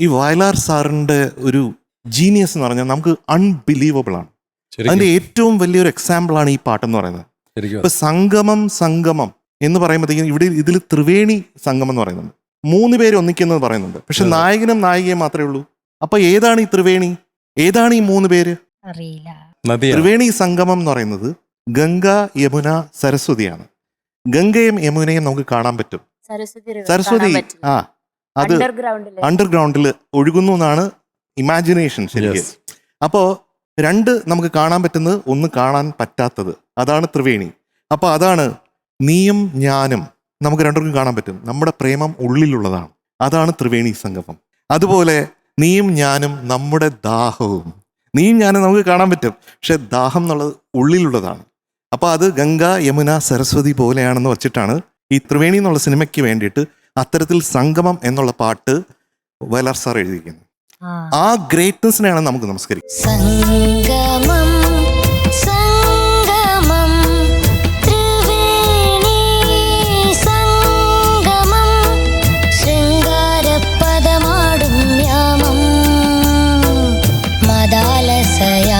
ഈ വയലാർ സാറിന്റെ ഒരു ജീനിയസ് എന്ന് പറഞ്ഞാൽ നമുക്ക് അൺബിലീവബിൾ ആണ്. അതിന്റെ അതിന്റെ ഏറ്റവും വലിയൊരു എക്സാമ്പിൾ ആണ് ഈ പാട്ടെന്ന് പറയുന്നത്. ഇപ്പൊ സംഗമം സംഗമം എന്ന് പറയുമ്പോഴത്തേക്കും ഇവിടെ ഇതിൽ ത്രിവേണി സംഗമം എന്ന് പറയുന്നുണ്ട്. മൂന്ന് പേര് ഒന്നിക്കുന്നത് പറയുന്നുണ്ട്. പക്ഷെ. നായകനും നായികയും മാത്രമേ ഉള്ളൂ. അപ്പൊ ഏതാണ് ഈ ത്രിവേണി? ഏതാണ് ഈ മൂന്ന് പേര്? ത്രിവേണി സംഗമം എന്ന് പറയുന്നത് ഗംഗ യമുന സരസ്വതിയാണ്. ഗംഗയും യമുനയും നമുക്ക് കാണാൻ പറ്റും. സരസ്വതി കാണാൻ പറ്റില്ല. ആ അത്. അണ്ടർഗ്രൗണ്ടിൽ ഒഴുകുന്നു എന്നാണ് ഇമാജിനേഷൻ ശരിക്കും. അപ്പോ അപ്പോൾ രണ്ട് നമുക്ക് കാണാൻ പറ്റുന്നത് ഒന്ന് കാണാൻ പറ്റാത്തത്. അതാണ് ത്രിവേണി. അപ്പോൾ അതാണ് നീയും ഞാനും നമുക്ക് രണ്ടുപേർക്കും കാണാൻ പറ്റും. നമ്മുടെ പ്രേമം ഉള്ളിലുള്ളതാണ്. അതാണ് ത്രിവേണി സംഗമം. അതുപോലെ നീയും ഞാനും നമ്മുടെ ദാഹവും. നീയും ഞാനും നമുക്ക് കാണാൻ പറ്റും. പക്ഷെ ദാഹം എന്നുള്ളത് ഉള്ളിലുള്ളതാണ്. അപ്പോൾ അത് ഗംഗ യമുന സരസ്വതി പോലെയാണെന്ന് വെച്ചിട്ടാണ് ഈ ത്രിവേണി എന്നുള്ള സിനിമയ്ക്ക് വേണ്ടിയിട്ട് അത്തരത്തിൽ സംഗമം എന്നുള്ള പാട്ട് വയലാർ സാർ എഴുതിയിരിക്കുന്നു. ആ. ഗ്രേറ്റ്നസിനെയാണ് നമുക്ക് നമസ്കരിക്കാം. സംഗമം സംഗമം സംഗമം മദാലസയ